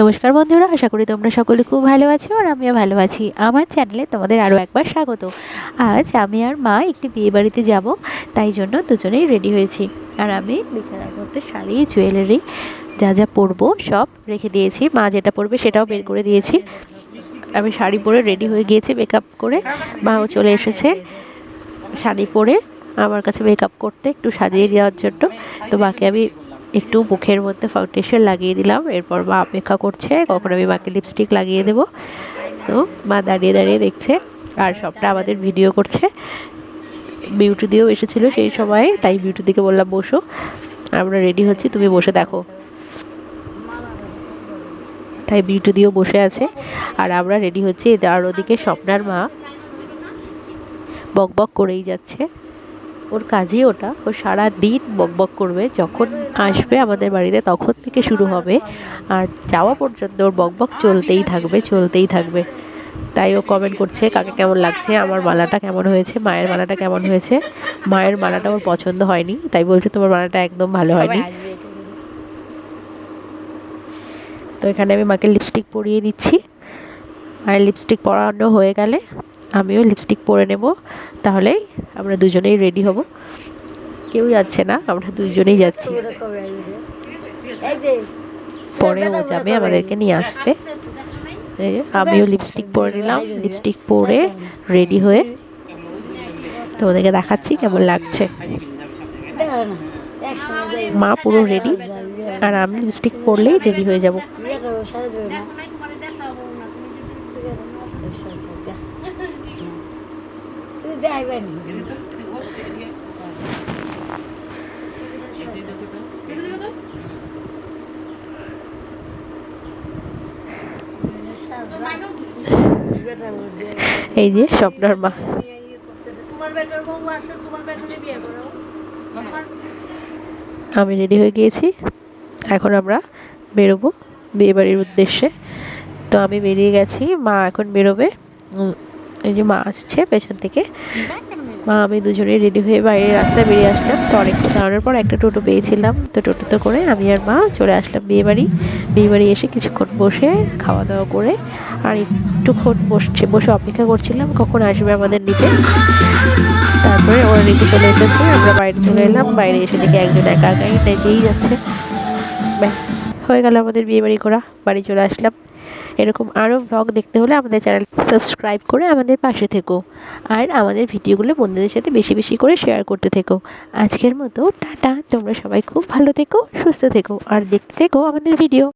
নমস্কার বন্ধুরা, আশা করি তোমরা সকলে খুব ভালো আছো আর আমিও ভালো আছি। আমার চ্যানেলে তোমাদের আরও একবার স্বাগত। আজ আমি আর মা একটি বিয়ে বাড়িতে যাব, তাই জন্য দুজনেই রেডি হয়েছি। আর আমি বিছানার মধ্যে শাড়ি জুয়েলারি যা যা পরবো সব রেখে দিয়েছি। মা যেটা পরবে সেটাও বের করে দিয়েছি। আমি শাড়ি পরে রেডি হয়ে গিয়েছি মেকআপ করে। মাও চলে এসেছে শাড়ি পরে। আমার কাছে মেকআপ করতে একটু সাজিয়ে দেওয়ার জন্য। তো মাকে আমি একটু মুখের মধ্যে ফাউন্ডেশন লাগিয়ে দিলাম। এরপর মা অপেক্ষা করছে, কখন আমি মাকে লিপস্টিক লাগিয়ে দেব। তো মা দাঁড়িয়ে দাঁড়িয়ে দেখছে, আর সবটা আমাদের ভিডিও করছে। বিউটি দিয়েও এসেছিল সেই সময়, তাই বিউটি দিকে বললাম, বসো, আমরা রেডি হচ্ছি, তুমি বসে দেখো। তাই বিউটি দিয়েও বসে আছে, আর আমরা রেডি হচ্ছি। আর ওদিকে স্বপ্নার মা বক বক করেই যাচ্ছে। ওর কাজই ওটা। ও সারা দিন বকবক করবে যখন আসবে আমাদের বাড়িতে তখন থেকে শুরু হবে। আর যাওয়া পর্যন্ত ওর বকবক চলতেই থাকবে চলতেই থাকবে। তাই ও কমেন্ট করছে কাকে কেমন লাগছে? আমার মালাটা কেমন হয়েছে? মায়ের মালাটা কেমন হয়েছে? মায়ের মালাটা ওর পছন্দ হয়নি তাই বলছে তোমার মালাটা একদম ভালো হয়নি। তো এখানে আমি মাকে লিপস্টিক পরিয়ে দিচ্ছি। মায়ের লিপস্টিক পরানো হয়ে গেলে আমিও লিপস্টিক পরে নেব। তাহলেই আমরা দুজনেই রেডি হব। কেউ যাচ্ছে না, আমরা দুজনেই যাচ্ছি। পরে ও যাবে আমাদেরকে নিয়ে আসতে। আমিও লিপস্টিক পরে নিলাম। লিপস্টিক পরে রেডি হয়ে তোমাদেরকে দেখাচ্ছি কেমন লাগছে। মা পুরো রেডি আর আমি লিপস্টিক পরলেই রেডি হয়ে যাব। তুই যাইবেন এই যে স্বপ্নার মা। আমি রেডি হয়ে গিয়েছি। এখন আমরা বেরোবো বিয়েবাড়ির উদ্দেশ্যে। তো আমি বেরিয়ে গেছি মা এখন বেরোবে। এই যে মা আসছে পেছন থেকে। মা আমি দুজনেই রেডি হয়ে বাইরের রাস্তায় বেরিয়ে আসলাম। তো অনেকক্ষণ দাঁড়ানোর পর একটা টোটো পেয়েছিলাম। তো টোটোতে করে আমি আর মা চলে আসলাম বিয়েবাড়ি। বিয়েবাড়ি এসে কিছুক্ষণ বসে খাওয়া দাওয়া করে আর একটুক্ষণ বসছে বসে অপেক্ষা করছিলাম কখন আসবে আমাদের নিতে। তারপরে ওরা নিতে চলে এসেছে আমরা বাইরে চলে এলাম। বাইরে এসে দেখে একজন একা একাই নেচেই যাচ্ছে। ব্যাস হয়ে গেল আমাদের বিয়ে বাড়ি করা বাড়ি চলে আসলাম। এরকম আরও ব্লগ দেখতে হলে আমাদের চ্যানেল সাবস্ক্রাইব করে আমাদের পাশে থেকো। আর আমাদের ভিডিওগুলো বন্ধুদের সাথে বেশি বেশি করে শেয়ার করতে থেকো। আজকের মতো, টাটা। তোমরা সবাই খুব ভালো থেকো, সুস্থ থেকো, আর দেখতে থেকো আমাদের ভিডিও